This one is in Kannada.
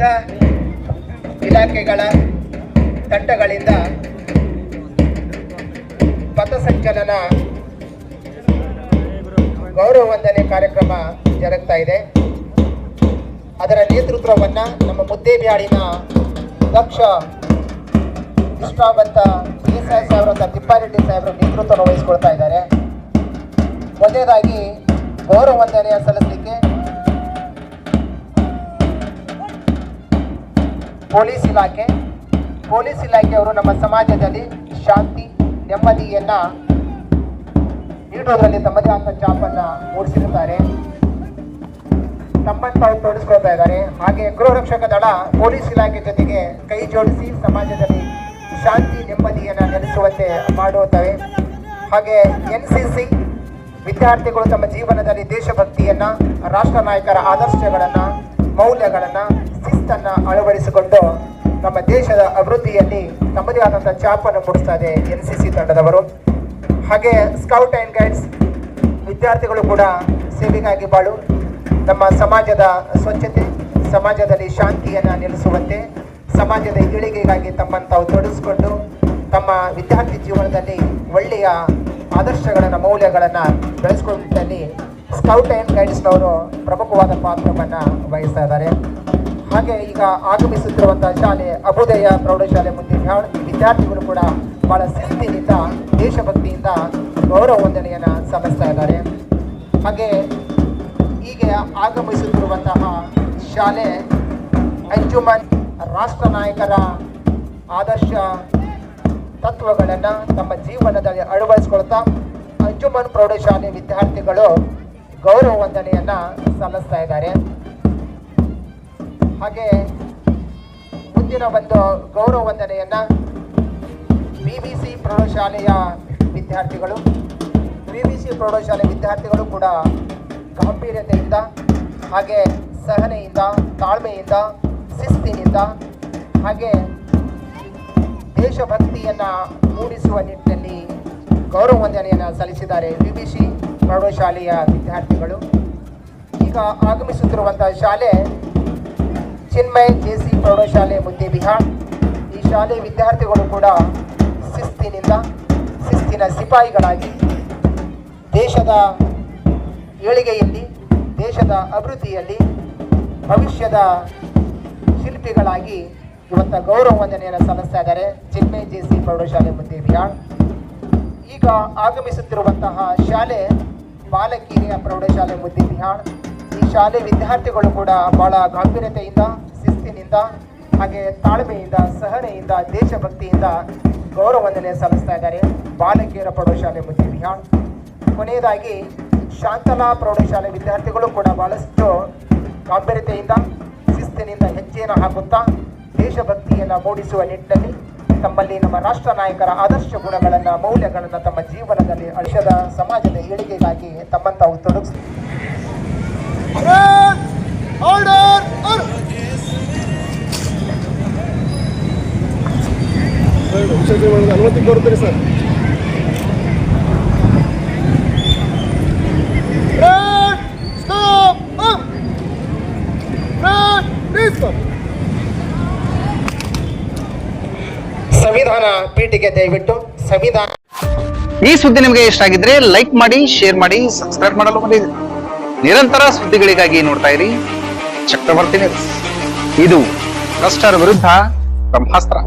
ವಿವಿಧ ಇಲಾಖೆಗಳ ತಂಡಗಳಿಂದ ಪಥಸಂಚಲನ ಗೌರವ ವಂದನೆ ಕಾರ್ಯಕ್ರಮ ಜರುಗ್ತಾ ಇದೆ. ಅದರ ನೇತೃತ್ವವನ್ನು ನಮ್ಮ ಮುದ್ದೇಬಿಹಾಳಿನ ದಕ್ಷ ನಿಷ್ಠಾವಂತ ದೇಸಾಯಿ ಸಾಹೇಬ್ರ ತಿಪ್ಪಾರೆಡ್ಡಿ ಸಾಹೇಬರು ನೇತೃತ್ವ ವಹಿಸ್ಕೊಳ್ತಾ ಇದ್ದಾರೆ. ಮೊದಲನೇದಾಗಿ ಗೌರವ ವಂದನೆಯ ಸಲ್ಲಿಸಲಿಕ್ಕೆ ಪೊಲೀಸ್ ಇಲಾಖೆ, ಪೊಲೀಸ್ ಇಲಾಖೆಯವರು ನಮ್ಮ ಸಮಾಜದಲ್ಲಿ ಶಾಂತಿ, ನೆಮ್ಮದಿಯನ್ನ ನೀಡೋದರಲ್ಲಿ ತಮ್ಮದೇ ಆದ ಚಾಪನ್ನ ಮೂಡಿಸಿರುತ್ತಾರೆ. ತಮ್ಮನ್ನು ತಾವು ಇದ್ದಾರೆ. ಹಾಗೆ ಗೃಹ ರಕ್ಷಕ ದಳ ಪೊಲೀಸ್ ಇಲಾಖೆ ಜೊತೆಗೆ ಕೈ ಜೋಡಿಸಿ ಸಮಾಜದಲ್ಲಿ ಶಾಂತಿ, ನೆಮ್ಮದಿಯನ್ನು ನೆಲೆಸುವಂತೆ ಮಾಡುತ್ತವೆ. ಹಾಗೆ ಎನ್ ವಿದ್ಯಾರ್ಥಿಗಳು ತಮ್ಮ ಜೀವನದಲ್ಲಿ ದೇಶಭಕ್ತಿಯನ್ನ, ರಾಷ್ಟ್ರ ನಾಯಕರ ಆದರ್ಶಗಳನ್ನ ಮೌಲ್ಯಗಳನ್ನ ಶಿಸ್ತನ್ನು ಅಳವಡಿಸಿಕೊಂಡು ನಮ್ಮ ದೇಶದ ಅಭಿವೃದ್ಧಿಯಲ್ಲಿ ತಮ್ಮದೇ ಆದಂಥ ಚಾಪನ್ನು ಮೂಡಿಸ್ತಾ ಎನ್ ಸಿ ಸಿ ತಂಡದವರು. ಹಾಗೆ ಸ್ಕೌಟ್ ಆ್ಯಂಡ್ ಗೈಡ್ಸ್ ವಿದ್ಯಾರ್ಥಿಗಳು ಕೂಡ ಸೇವೆಗಾಗಿ ಬಾಳು. ನಮ್ಮ ಸಮಾಜದ ಸ್ವಚ್ಛತೆ, ಸಮಾಜದಲ್ಲಿ ಶಾಂತಿಯನ್ನು ನಿಲ್ಲಿಸುವಂತೆ, ಸಮಾಜದ ಏಳಿಗೆಗಾಗಿ ತಮ್ಮನ್ನು ತಾವು ತೊಡಗಿಸ್ಕೊಂಡು ತಮ್ಮ ವಿದ್ಯಾರ್ಥಿ ಜೀವನದಲ್ಲಿ ಒಳ್ಳೆಯ ಆದರ್ಶಗಳನ್ನು, ಮೌಲ್ಯಗಳನ್ನು ಬೆಳೆಸ್ಕೊಳ್ಳುವಲ್ಲಿ ಸ್ಕೌಟ್ ಆ್ಯಂಡ್ ಗೈಡ್ಸ್ನವರು ಪ್ರಮುಖವಾದ ಪಾತ್ರವನ್ನು ವಹಿಸ್ತಾ ಇದ್ದಾರೆ. ಹಾಗೆ ಈಗ ಆಗಮಿಸುತ್ತಿರುವಂಥ ಶಾಲೆ, ಅಭೋದಯ ಪ್ರೌಢಶಾಲೆ ಮುಂದೆ ವಿದ್ಯಾರ್ಥಿಗಳು ಕೂಡ ಬಹಳ ಸಿದ್ಧಿಯಿಂದ ದೇಶಭಕ್ತಿಯಿಂದ ಗೌರವ ವಂದನೆಯನ್ನು ಸಲ್ಲಿಸ್ತಾ ಇದ್ದಾರೆ. ಹಾಗೆ ಹೀಗೆ ಆಗಮಿಸುತ್ತಿರುವಂತಹ ಶಾಲೆ ಅಂಜುಮನ್ ರಾಷ್ಟ್ರ ನಾಯಕರ ಆದರ್ಶ ತತ್ವಗಳನ್ನು ತಮ್ಮ ಜೀವನದಲ್ಲಿ ಅಳವಡಿಸ್ಕೊಳ್ತಾ ಅಂಜುಮನ್ ಪ್ರೌಢಶಾಲೆ ವಿದ್ಯಾರ್ಥಿಗಳು ಗೌರವ ವಂದನೆಯನ್ನು ಸಲ್ಲಿಸ್ತಾ ಇದ್ದಾರೆ. ಹಾಗೆ ಮುಂದಿನ ಒಂದು ಗೌರವ ವಂದನೆಯನ್ನ ಬಿ ಬಿ ಸಿ ಪ್ರೌಢಶಾಲೆಯ ವಿದ್ಯಾರ್ಥಿಗಳು ಬಿ ಬಿ ಸಿ ಪ್ರೌಢಶಾಲೆ ವಿದ್ಯಾರ್ಥಿಗಳು ಕೂಡ ಗಾಂಭೀರ್ಯತೆಯಿಂದ ಹಾಗೆ ಸಹನೆಯಿಂದ, ತಾಳ್ಮೆಯಿಂದ, ಶಿಸ್ತಿನಿಂದ ಹಾಗೆ ದೇಶಭಕ್ತಿಯನ್ನ ಮೂಡಿಸುವ ನಿಟ್ಟಿನಲ್ಲಿ ಗೌರವ ವಂದನೆಯನ್ನು ಸಲ್ಲಿಸಿದ್ದಾರೆ. ಬಿ ಬಿ ಸಿ ಪ್ರೌಢಶಾಲೆಯ ವಿದ್ಯಾರ್ಥಿಗಳು. ಈಗ ಆಗಮಿಸುತ್ತಿರುವಂತಹ ಶಾಲೆ ಚಿನ್ಮಯ್ ಜೆ ಸಿ ಪ್ರೌಢಶಾಲೆ ಮುದ್ದೆ ಬಿಹಾರ್. ಈ ಶಾಲೆ ವಿದ್ಯಾರ್ಥಿಗಳು ಕೂಡ ಶಿಸ್ತಿನಿಂದ, ಶಿಸ್ತಿನ ಸಿಪಾಯಿಗಳಾಗಿ ದೇಶದ ಏಳಿಗೆಯಲ್ಲಿ, ದೇಶದ ಅಭಿವೃದ್ಧಿಯಲ್ಲಿ, ಭವಿಷ್ಯದ ಶಿಲ್ಪಿಗಳಾಗಿ ಇವತ್ತ ಗೌರವ ವಂದನೆಯನ್ನು ಸಲ್ಲಿಸ್ತಾ ಇದ್ದಾರೆ ಚಿನ್ಮಯ್ ಜೆ ಸಿ ಪ್ರೌಢಶಾಲೆ ಮುದ್ದೆ ಬಿಹಾರ್. ಈಗ ಆಗಮಿಸುತ್ತಿರುವಂತಹ ಶಾಲೆ ಬಾಲಕಿಯರ ಪ್ರೌಢಶಾಲೆ ಮುದ್ದೆ ಬಿಹಾಳ್. ಈ ಶಾಲೆ ವಿದ್ಯಾರ್ಥಿಗಳು ಕೂಡ ಬಹಳ ಗಾಂಭೀರ್ಯತೆಯಿಂದ ಶಿಸ್ತಿನಿಂದ, ಹಾಗೆ ತಾಳ್ಮೆಯಿಂದ, ಸಹನೆಯಿಂದ, ದೇಶಭಕ್ತಿಯಿಂದ ಗೌರವ ವಂದನೆ ಸಲ್ಲಿಸ್ತಾ ಇದ್ದಾರೆ ಬಾಲಕಿಯರ ಪ್ರೌಢಶಾಲೆ ಮುದ್ದೆ ಬಿಹಾಳ್. ಕೊನೆಯದಾಗಿ, ಶಾಂತಲಾ ಪ್ರೌಢಶಾಲೆ ವಿದ್ಯಾರ್ಥಿಗಳು ಕೂಡ ಬಹಳಷ್ಟು ಗಾಂಭೀರ್ಯತೆಯಿಂದ ಶಿಸ್ತಿನಿಂದ ಹೆಜ್ಜೆಯನ್ನು ಹಾಕುತ್ತಾ ದೇಶಭಕ್ತಿಯನ್ನು ಮೂಡಿಸುವ ನಿಟ್ಟಿನಲ್ಲಿ ತಮ್ಮಲ್ಲಿ ನಮ್ಮ ರಾಷ್ಟ್ರ ನಾಯಕರ ಆದರ್ಶ ಗುಣಗಳನ್ನು ಮೌಲ್ಯಗಳನ್ನು ತಮ್ಮ ಜೀವನದಲ್ಲಿ ಅಳಿಸದ ಸಮಾಜದ ಏಳಿಗೆಗಾಗಿ ತಮ್ಮನ್ನು ತಾವು ತೊಡಗಿಸ್. ಅನುಮತಿ ಕೊಡ್ತೀರಿ ಸರ್. ಪೀಠಿಗೆ ದಯವಿಟ್ಟು ಸಂವಿಧಾನ ಈ ಸುದ್ದಿ ನಿಮಗೆ ಇಷ್ಟ ಆಗಿದ್ರೆ ಲೈಕ್ ಮಾಡಿ, ಶೇರ್ ಮಾಡಿ, ಸಬ್ಸ್ಕ್ರೈಬ್ ಮಾಡಲು ಮರೆಯದಿರಿ ನಿರಂತರ ಸುದ್ದಿಗಳಿಗಾಗಿ ನೋಡ್ತಾ ಇರಿ. ಚಕ್ರವರ್ತಿ ಇದು ಭ್ರಷ್ಟರ ವಿರುದ್ಧ ಬ್ರಹ್ಮಾಸ್ತ್ರ.